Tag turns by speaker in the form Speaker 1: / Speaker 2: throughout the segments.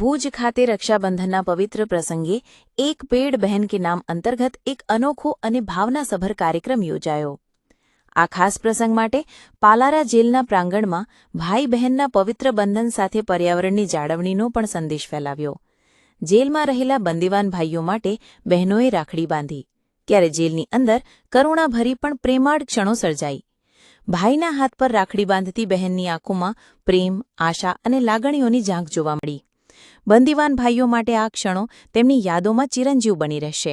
Speaker 1: ભુજ ખાતે રક્ષાબંધનના પવિત્ર પ્રસંગે એક પેડ બહેન કે નામ અંતર્ગત એક અનોખો અને ભાવનાસભર કાર્યક્રમ યોજાયો. આ ખાસ પ્રસંગ માટે પાલારા જેલના પ્રાંગણમાં ભાઈ બહેનના પવિત્ર બંધન સાથે પર્યાવરણની જાળવણીનો પણ સંદેશ ફેલાવ્યો. જેલમાં રહેલા બંદીવાન ભાઈઓ માટે બહેનોએ રાખડી બાંધી. ત્યારે જેલની અંદર કરુણાભરી પણ પ્રેમાળ ક્ષણો સર્જાઈ. ભાઈના હાથ પર રાખડી બાંધતી બહેનની આંખોમાં પ્રેમ, આશા અને લાગણીઓની ઝાંક જોવા મળી. બંદીવાન ભાઈઓ માટે આ ક્ષણો તેમની યાદોમાં ચિરંજીવ બની રહેશે.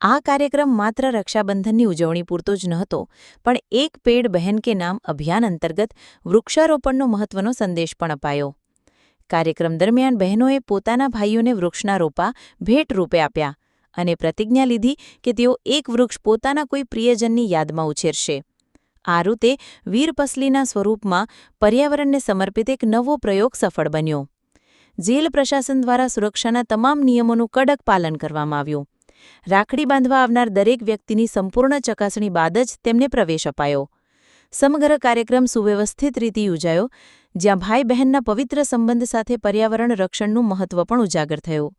Speaker 1: આ કાર્યક્રમ માત્ર રક્ષાબંધનની ઉજવણી પૂરતો જ નહોતો, પણ એક પેડ બહેન કે નામ અભિયાન અંતર્ગત વૃક્ષારોપણનો મહત્વનો સંદેશ પણ અપાયો. કાર્યક્રમ દરમિયાન બહેનોએ પોતાના ભાઈઓને વૃક્ષના રોપા ભેટ રૂપે આપ્યા અને પ્રતિજ્ઞા લીધી કે તેઓ એક વૃક્ષ પોતાના કોઈ પ્રિયજનની યાદમાં ઉછેરશે. આ રૂતે વીરપસલીના સ્વરૂપમાં પર્યાવરણને સમર્પિત એક નવો પ્રયોગ સફળ બન્યો. જેલ પ્રશાસન દ્વારા સુરક્ષાના તમામ નિયમોનું કડક પાલન કરવામાં આવ્યું. રાખડી બાંધવા આવનાર દરેક વ્યક્તિની સંપૂર્ણ ચકાસણી બાદ જ તેમને પ્રવેશ અપાયો. સમગ્ર કાર્યક્રમ સુવ્યવસ્થિત રીતે યોજાયો, જ્યાં ભાઈ બહેનના પવિત્ર સંબંધ સાથે પર્યાવરણ રક્ષણનું મહત્વ પણ ઉજાગર થયું.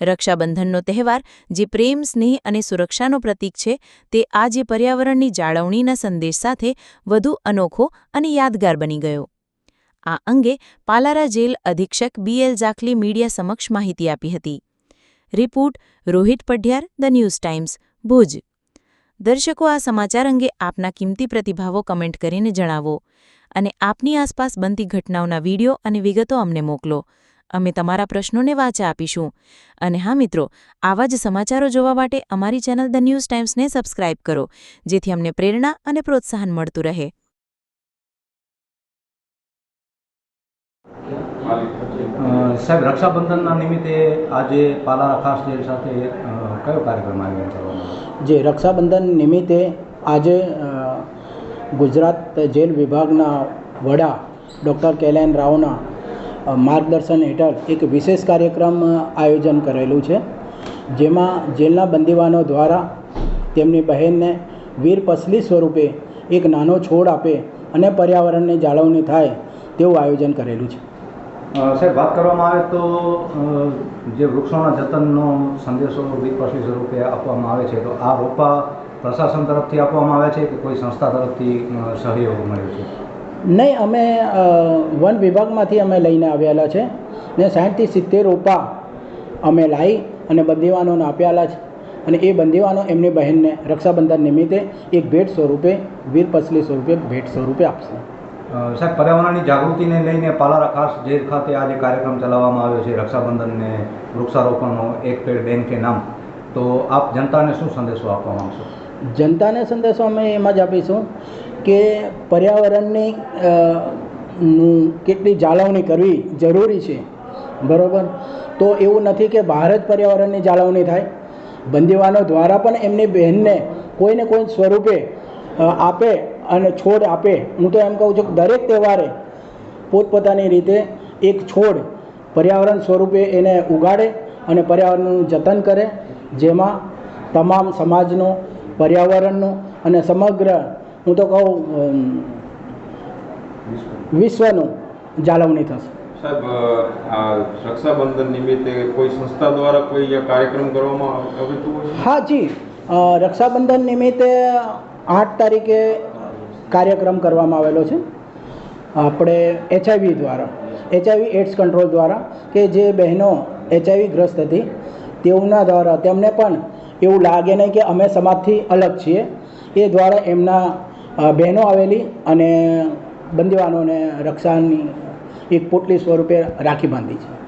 Speaker 1: રક્ષાબંધનનો તહેવાર, જે પ્રેમ, સ્નેહ અને સુરક્ષાનો પ્રતીક છે, તે આજે પર્યાવરણની જાળવણીના સંદેશ સાથે વધુ અનોખો અને યાદગાર બની ગયો. આ અંગે પાલારા જેલ અધિક્ષક બીએલ જાખલી મીડિયા સમક્ષ માહિતી આપી હતી. Report, Rohit Padhiyar, the news times Bhuj. દર્શકો, આ સમાચાર અંગે આપના કિંમતી પ્રતિભાવો કમેન્ટ કરીને જણાવો અને આપની આસપાસ બનતી ઘટનાઓના વીડિયો અને વિગતો અમને મોકલો. અમે તમારા પ્રશ્નોને વાચા આપીશું. અને હા, મિત્રો, આવા જ સમાચારો જોવા માટે અમારી ચેનલ ધ ન્યૂઝ ટાઈમ્સને સબસ્ક્રાઇબ કરો, જેથી અમને પ્રેરણા અને પ્રોત્સાહન મળતું રહે.
Speaker 2: સાહેબ, રક્ષાબંધનના નિમિત્તે આજે પાલારા ખાસ જેલ સાથે કયો કાર્યક્રમ આયોજન કરવાનો
Speaker 3: જે રક્ષાબંધન નિમિત્તે આજે ગુજરાત જેલ વિભાગના વડા ડૉક્ટર કેલાયન રાવના માર્ગદર્શન હેઠળ એક વિશેષ કાર્યક્રમ આયોજન કરેલું છે, જેમાં જેલના બંદીવાનો દ્વારા તેમની બહેનને વીર પસલી સ્વરૂપે એક નાનો છોડ આપે અને પર્યાવરણની જાળવણી થાય તેવું આયોજન કરેલું છે.
Speaker 2: સાહેબ, વાત કરવામાં આવે તો જે વૃક્ષોના જતનનો સંદેશો વિપક્ષી સ્વરૂપે આપવામાં આવે છે, તો આ રોપા પ્રશાસન તરફથી આપવામાં આવે છે કે કોઈ સંસ્થા તરફથી સહયોગ મળ્યો છે?
Speaker 3: નહીં, અમે વન વિભાગમાંથી અમે લઈને આવેલા છે ને સાઠથી સિત્તેર રોપા અમે લાવી અને બંદીવાનોને આપ્યાલા છે. અને એ બંદીવાનો એમની બહેનને રક્ષાબંધન નિમિત્તે એક ભેટ સ્વરૂપે, વીર પસલી સ્વરૂપે ભેટ સ્વરૂપે આપશે.
Speaker 2: સાહેબ, પર્યાવરણની જાગૃતિને લઈને પાલારા ખાસ જેલ ખાતે આજે કાર્યક્રમ ચલાવવામાં આવ્યો છે રક્ષાબંધનને વૃક્ષારોપણનો એક પેડ બેન કે નામ. તો આપ જનતાને શું સંદેશો આપવા માગશો?
Speaker 3: જનતાને સંદેશો અમે એમાં જ આપીશું કે પર્યાવરણની કેટલી જાળવણી કરવી જરૂરી છે. બરાબર? તો એવું નથી કે બહાર જ પર્યાવરણની જાળવણી થાય. બંદીવાનો દ્વારા પણ એમની બહેનને કોઈને કોઈ સ્વરૂપે આપે અને છોડ આપે. હું તો એમ કહું છું કે દરેક તહેવારે પોતપોતાની રીતે એક છોડ પર્યાવરણ સ્વરૂપે એને ઉગાડે અને પર્યાવરણનું જતન કરે જેમાં તમામ સમાજનો પર્યાવરણનું અને સમગ્ર હું તો કહું વિશ્વનું જાળવણી થશે.
Speaker 4: સાહેબ આ રક્ષાબંધન નિમિત્તે કોઈ સંસ્થા દ્વારા કોઈ કાર્યક્રમ કરવામાં આવ- આવતું?
Speaker 3: હા જી. રક્ષાબંધન નિમિત્તે આઠ તારીખે કાર્યક્રમ કરવામાં આવેલો છે. આપણે એચઆઈવી દ્વારા એચઆઈવી એડ્સ કંટ્રોલ દ્વારા કે જે બહેનો એચઆઈવી ગ્રસ્ત હતી, તેઓના દ્વારા તેમને પણ એવું લાગે નહીં કે અમે સમાજથી અલગ છીએ. એ દ્વારા એમના બહેનો આવેલી અને બંદીવાનોને રક્ષાની એક પોટલી સ્વરૂપે રાખી બાંધી છે.